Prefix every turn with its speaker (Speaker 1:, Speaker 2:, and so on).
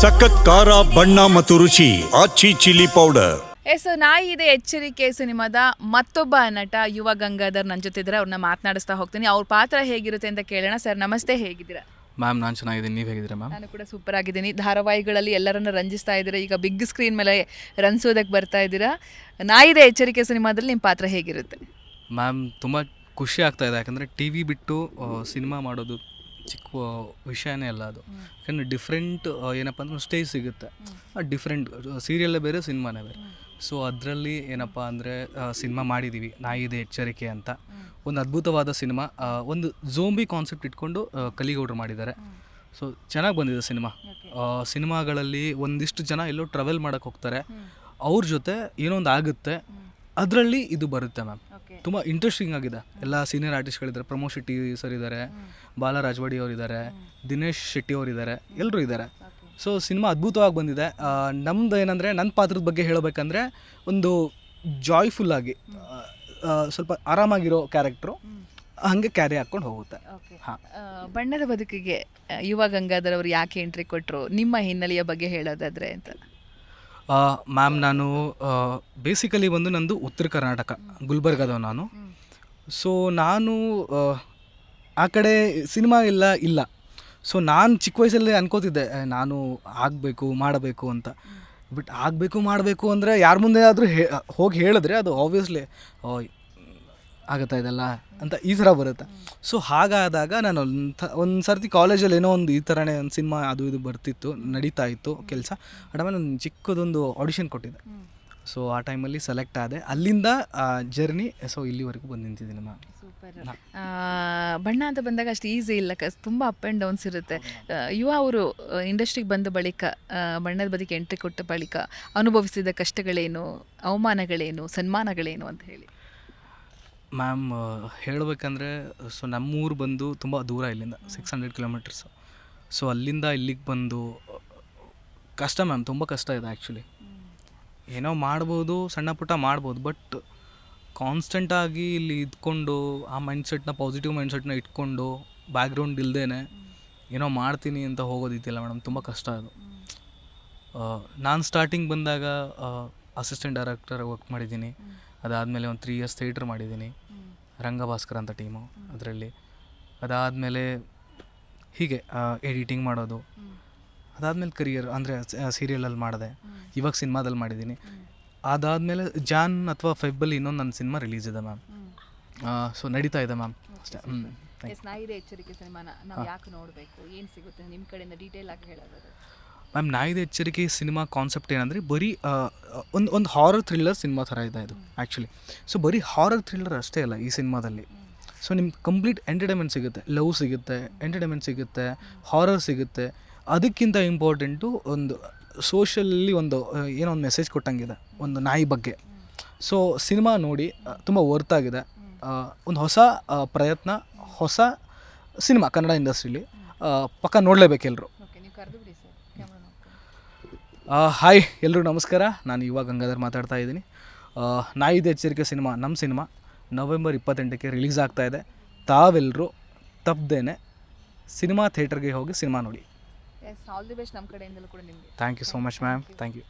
Speaker 1: ಸಖತ್ ಖಾರ ಬಣ್ಣ ಮತ್ತು ರುಚಿ ಆಚಿ ಚಿಲ್ಲಿ ಪೌಡರ್.
Speaker 2: ಎಸ್ ನಾಯಿ ಇದೆ ಎಚ್ಚರಿಕೆ ಸಿನಿಮಾದ ಮತ್ತೊಬ್ಬ ನಟ ಯುವ ಗಂಗಾಧರ್ ನನ್ನ ಜೊತೆ ಇದ್ದಾರೆ ಅವ್ರನ್ನ ಮಾತನಾಡಿಸ್ತಾ ಹೋಗ್ತೀನಿ. ಅವ್ರ ಪಾತ್ರ ಹೇಗಿರುತ್ತೆ ಅಂತ ಕೇಳೋಣ. ಸರ್ ನಮಸ್ತೆ ಹೇಗಿದ್ದೀರಾ?
Speaker 3: ಮ್ಯಾಮ್ ನಾನು ಚೆನ್ನಾಗಿದ್ದೀನಿ. ನೀವು ಹೇಗಿದ್ದೀರಾ ಮ್ಯಾಮ್?
Speaker 2: ನಾನು ಕೂಡ ಸೂಪರ್ ಆಗಿದ್ದೀನಿ. ಧಾರಾವಾಹಿಗಳಲ್ಲಿ ಎಲ್ಲರನ್ನ ರಂಜಿಸ್ತಾ ಇದ್ದೀರಾ? ಈಗ ಬಿಗ್ ಸ್ಕ್ರೀನ್ ಮೇಲೆ ರನ್ಸೋದಕ್ಕೆ ಬರ್ತಾ ಇದ್ದೀರಾ? ನಾಯಿದೆ ಎಚ್ಚರಿಕೆ ಸಿನಿಮಾದಲ್ಲಿ ನಿಮ್ಮ ಪಾತ್ರ ಹೇಗಿರುತ್ತೆ?
Speaker 3: ಮ್ಯಾಮ್ ತುಂಬ ಖುಷಿ ಆಗ್ತಾ ಇದೆ. ಯಾಕಂದರೆ ಟಿ ವಿ ಬಿಟ್ಟು ಸಿನಿಮಾ ಮಾಡೋದು ಚಿಕ್ಕ ವಿಷಯನೇ ಅಲ್ಲ ಅದು. ಯಾಕಂದರೆ ಡಿಫ್ರೆಂಟ್ ಏನಪ್ಪ ಅಂದ್ರೆ ಸ್ಟೇಜ್ ಸಿಗುತ್ತೆ. ಡಿಫ್ರೆಂಟ್ ಸೀರಿಯಲ್ಲೇ ಬೇರೆ ಸಿನಿಮಾನೇ ಬೇರೆ. ಸೊ ಅದರಲ್ಲಿ ಏನಪ್ಪ ಅಂದರೆ ಸಿನಿಮಾ ಮಾಡಿದ್ದೀವಿ ನಾಯಿದೆ ಎಚ್ಚರಿಕೆ ಅಂತ. ಒಂದು ಅದ್ಭುತವಾದ ಸಿನಿಮಾ ಒಂದು ಜೋಂಬಿ ಕಾನ್ಸೆಪ್ಟ್ ಇಟ್ಕೊಂಡು ಕಲಿಗೌಡ್ರು ಕಲಿಗೌಡರು ಮಾಡಿದ್ದಾರೆ. ಸೊ ಚೆನ್ನಾಗಿ ಬಂದಿದೆ ಸಿನಿಮಾ. ಸಿನಿಮಾಗಳಲ್ಲಿ ಒಂದಿಷ್ಟು ಜನ ಎಲ್ಲೋ ಟ್ರಾವೆಲ್ ಮಾಡೋಕ್ಕೆ ಹೋಗ್ತಾರೆ. ಅವ್ರ ಜೊತೆ ಏನೋ ಒಂದು ಆಗುತ್ತೆ ಅದರಲ್ಲಿ ಇದು ಬರುತ್ತೆ ಮ್ಯಾಮ್. ತುಂಬ ಇಂಟ್ರೆಸ್ಟಿಂಗ್ ಆಗಿದೆ. ಎಲ್ಲ ಸೀನಿಯರ್ ಆರ್ಟಿಸ್ಟ್ಗಳಿದ್ದಾರೆ ಪ್ರಮೋದ್ ಶೆಟ್ಟಿ ಸರ್ ಇದ್ದಾರೆ. ಬಾಲ ರಾಜವಾಡಿ ಅವರಿದ್ದಾರೆ. ದಿನೇಶ್ ಶೆಟ್ಟಿ ಅವರಿದ್ದಾರೆ. ಎಲ್ಲರೂ ಇದ್ದಾರೆ. ಸೊ ಸಿನಿಮಾ ಅದ್ಭುತವಾಗಿ ಬಂದಿದೆ. ನಮ್ದು ಏನಂದರೆ ನನ್ನ ಪಾತ್ರದ ಬಗ್ಗೆ ಹೇಳಬೇಕಂದ್ರೆ ಒಂದು ಜಾಯ್ಫುಲ್ ಆಗಿ ಸ್ವಲ್ಪ ಆರಾಮಾಗಿರೋ ಕ್ಯಾರೆಕ್ಟ್ರು ಹಾಗೆ ಕ್ಯಾರಿ ಹಾಕ್ಕೊಂಡು ಹೋಗುತ್ತೆ.
Speaker 2: ಬಣ್ಣದ ಬದುಕಿಗೆ ಯುವ ಗಂಗಾಧರ್ ಅವರು ಯಾಕೆ ಎಂಟ್ರಿ ಕೊಟ್ಟರು ನಿಮ್ಮ ಹಿನ್ನೆಲೆಯ ಬಗ್ಗೆ ಹೇಳೋದಾದ್ರೆ ಅಂತ.
Speaker 3: ಮ್ಯಾಮ್ ನಾನು ಬೇಸಿಕಲಿ ಬಂದು ನಂದು ಉತ್ತರ ಕರ್ನಾಟಕ ಗುಲ್ಬರ್ಗದವ ನಾನು. ಸೊ ನಾನು ಆ, ಕಡೆ ಸಿನಿಮಾ ಇಲ್ಲ ಇಲ್ಲ. ಸೊ ನಾನು ಚಿಕ್ಕ ವಯಸ್ಸಲ್ಲಿ ಅನ್ಕೋತಿದ್ದೆ ನಾನು ಆಗಬೇಕು ಮಾಡಬೇಕು ಅಂತ. ಬಟ್ ಆಗಬೇಕು ಮಾಡಬೇಕು ಅಂದರೆ ಯಾರ ಮುಂದೆ ಆದರೂ ಹೇ ಹೋಗಿ ಹೇಳಿದ್ರೆ ಅದು ಆಬ್ವಿಯಸ್ಲಿ ಆಗುತ್ತಾ ಇದೆಲ್ಲ ಅಂತ ಈ ಥರ ಬರುತ್ತೆ. ಸೊ ಹಾಗಾದಾಗ ನಾನು ಒಂದು ಒಂದು ಸರ್ತಿ ಕಾಲೇಜಲ್ಲಿ ಏನೋ ಒಂದು ಈ ಥರನೇ ಒಂದು ಸಿನಿಮಾ ಅದು ಇದು ಬರ್ತಿತ್ತು ನಡೀತಾ ಇತ್ತು ಕೆಲಸ. ಆಮೇಲೆ ನಾನು ಚಿಕ್ಕದೊಂದು ಆಡಿಷನ್ ಕೊಟ್ಟಿದ್ದೆ. ಸೊ ಆ ಟೈಮಲ್ಲಿ ಸೆಲೆಕ್ಟ್ ಆದೆ. ಅಲ್ಲಿಂದ ಜರ್ನಿ ಸೊ ಇಲ್ಲಿವರೆಗೂ ಬಂದು ನಿಂತಿದ್ದೀನಿ
Speaker 2: ಆ, ಬಣ್ಣ ಅಂತ ಬಂದಾಗ ಅಷ್ಟು ಈಸಿ ಇಲ್ಲ ಕಸ್ ತುಂಬ ಅಪ್ ಆ್ಯಂಡ್ ಡೌನ್ಸ್ ಇರುತ್ತೆ. ಯುವ ಅವರು ಇಂಡಸ್ಟ್ರಿಗೆ ಬಂದ ಬಳಿಕ ಬಣ್ಣದ ಬದಿಗೆ ಎಂಟ್ರಿ ಕೊಟ್ಟ ಬಳಿಕ ಅನುಭವಿಸಿದ ಕಷ್ಟಗಳೇನು ಅವಮಾನಗಳೇನು ಸನ್ಮಾನಗಳೇನು ಅಂತ ಹೇಳಿ.
Speaker 3: ಮ್ಯಾಮ್ ಹೇಳಬೇಕಂದ್ರೆ, ಸೊ ನಮ್ಮೂರು ಬಂದು ತುಂಬ ದೂರ ಇಲ್ಲಿಂದ ಸಿಕ್ಸ್ ಹಂಡ್ರೆಡ್ ಕಿಲೋಮೀಟರ್ಸ್ ಸೊ ಅಲ್ಲಿಂದ ಇಲ್ಲಿಗೆ ಬಂದು, ಕಷ್ಟ ಮ್ಯಾಮ್ ತುಂಬ ಕಷ್ಟ ಇದೆ ಆ್ಯಕ್ಚುಲಿ ಏನೋ ಮಾಡ್ಬೋದು, ಸಣ್ಣ ಪುಟ್ಟ ಮಾಡ್ಬೋದು ಬಟ್ ಕಾನ್ಸ್ಟೆಂಟಾಗಿ ಇಲ್ಲಿ ಇದ್ಕೊಂಡು, ಆ ಮೈಂಡ್ಸೆಟ್ನ ಪಾಸಿಟಿವ್ ಮೈಂಡ್ಸೆಟ್ನ ಇಟ್ಕೊಂಡು ಬ್ಯಾಕ್ಗ್ರೌಂಡ್ ಇಲ್ದೇನೆ ಏನೋ ಮಾಡ್ತೀನಿ ಅಂತ ಹೋಗೋದಿದ್ದಿಲ್ಲ ಮೇಡಮ್ ತುಂಬ ಕಷ್ಟ ಅದು. ನಾನು ಸ್ಟಾರ್ಟಿಂಗ್ ಬಂದಾಗ ಅಸಿಸ್ಟೆಂಟ್ ಡೈರೆಕ್ಟರ್ ವರ್ಕ್ ಮಾಡಿದ್ದೀನಿ. ಅದಾದಮೇಲೆ ಒಂದು ತ್ರೀ ಇಯರ್ಸ್ ಥಿಯೇಟ್ರ್ ಮಾಡಿದ್ದೀನಿ. ರಂಗಭಾಸ್ಕರ್ ಅಂತ ಟೀಮು ಅದರಲ್ಲಿ. ಅದಾದಮೇಲೆ ಹೀಗೆ ಎಡಿಟಿಂಗ್ ಮಾಡೋದು. ಅದಾದಮೇಲೆ ಕರಿಯರ್ ಅಂದರೆ ಸೀರಿಯಲಲ್ಲಿ ಮಾಡಿದೆ. ಇವಾಗ ಸಿನಿಮಾದಲ್ಲಿ ಮಾಡಿದ್ದೀನಿ. ಅದಾದಮೇಲೆ ಜಾನ್ ಅಥವಾ ಫೆಬ್ಬಲ್ಲಿ ಇನ್ನೊಂದು ನನ್ನ ಸಿನಿಮಾ ರಿಲೀಸ್ ಇದೆ ಮ್ಯಾಮ್. ಸೊ ನಡೀತಾ ಇದೆ ಮ್ಯಾಮ್. ಅಷ್ಟೇ. ಹ್ಞೂ
Speaker 2: ಎಚ್ಚರಿಕೆ ಸಿನಿಮಾನ. ನಾವು ಯಾಕೆ ನೋಡಬೇಕು? ಏನು ಸಿಗುತ್ತೆ? ನಿಮ್ಮ ಕಡೆಯಿಂದ ಡೀಟೇಲ್ ಆಗಿ ಹೇಳೋದಾದ್ರೆ.
Speaker 3: ಮ್ಯಾಮ್ ನಾಯಿದ ಎಚ್ಚರಿಕೆ ಸಿನಿಮಾ ಕಾನ್ಸೆಪ್ಟ್ ಏನಂದರೆ ಬರೀ ಒಂದು ಒಂದು ಹಾರರ್ ಥ್ರಿಲ್ಲರ್ ಸಿನಿಮಾ ಥರ ಇದೆ ಇದು ಆ್ಯಕ್ಚುಲಿ ಸೊ ಬರೀ ಹಾರರ್ ಥ್ರಿಲ್ಲರ್ ಅಷ್ಟೇ ಅಲ್ಲ ಈ ಸಿನಿಮಾದಲ್ಲಿ. ಸೊ ನಿಮ್ಗೆ ಕಂಪ್ಲೀಟ್ ಎಂಟರ್ಟೈನ್ಮೆಂಟ್ ಸಿಗುತ್ತೆ ಲವ್ ಸಿಗುತ್ತೆ ಎಂಟರ್ಟೈನ್ಮೆಂಟ್ ಸಿಗುತ್ತೆ ಹಾರರ್ ಸಿಗುತ್ತೆ. ಅದಕ್ಕಿಂತ ಇಂಪಾರ್ಟೆಂಟು ಒಂದು ಸೋಷಿಯಲಿ ಒಂದು ಏನೋ ಒಂದು ಮೆಸೇಜ್ ಕೊಟ್ಟಂಗಿದೆ, ಒಂದು ನಾಯಿ ಬಗ್ಗೆ. ಸೊ ಸಿನಿಮಾ ನೋಡಿ ತುಂಬ ವರ್ತ್ ಆಗಿದೆ. ಒಂದು ಹೊಸ ಪ್ರಯತ್ನ, ಹೊಸ ಸಿನಿಮಾ ಕನ್ನಡ ಇಂಡಸ್ಟ್ರೀಲಿ ಪಕ್ಕ ನೋಡಲೇಬೇಕು ಎಲ್ಲರೂ
Speaker 2: ಓಕೆ ನೀವು ಕರೆದು ಬಿಡಿ ಸರ್ ಕ್ಯಾಮ್ರಾ ನೋಡ್ಕೊಂಡು
Speaker 3: ಆ, ಹಾಯ್ ಎಲ್ಲರೂ ನಮಸ್ಕಾರ. ನಾನು ಯುವ ಗಂಗಾಧರ್ ಮಾತಾಡ್ತಾ ಇದ್ದೀನಿ. ನಾಯಿದ ಎಚ್ಚರಿಕೆ ಸಿನಿಮಾ ನಮ್ಮ ಸಿನಿಮಾ ನವೆಂಬರ್ ಇಪ್ಪತ್ತೆಂಟಕ್ಕೆ ರಿಲೀಸ್ ಆಗ್ತಾ ಇದೆ. ತಾವೆಲ್ಲರೂ ತಪ್ಪದೇನೆ ಸಿನಿಮಾ ಥಿಯೇಟರ್ಗೆ ಹೋಗಿ ಸಿನಿಮಾ ನೋಡಿ.
Speaker 2: ಎಸ್ ಆಲ್ ದಿ ಬೆಸ್ಟ್ ನಮ್ಮ ಕಡೆಯಿಂದಲೂ ಕೂಡ ನಿಮಗೆ.
Speaker 3: Thank you so much ma'am thank you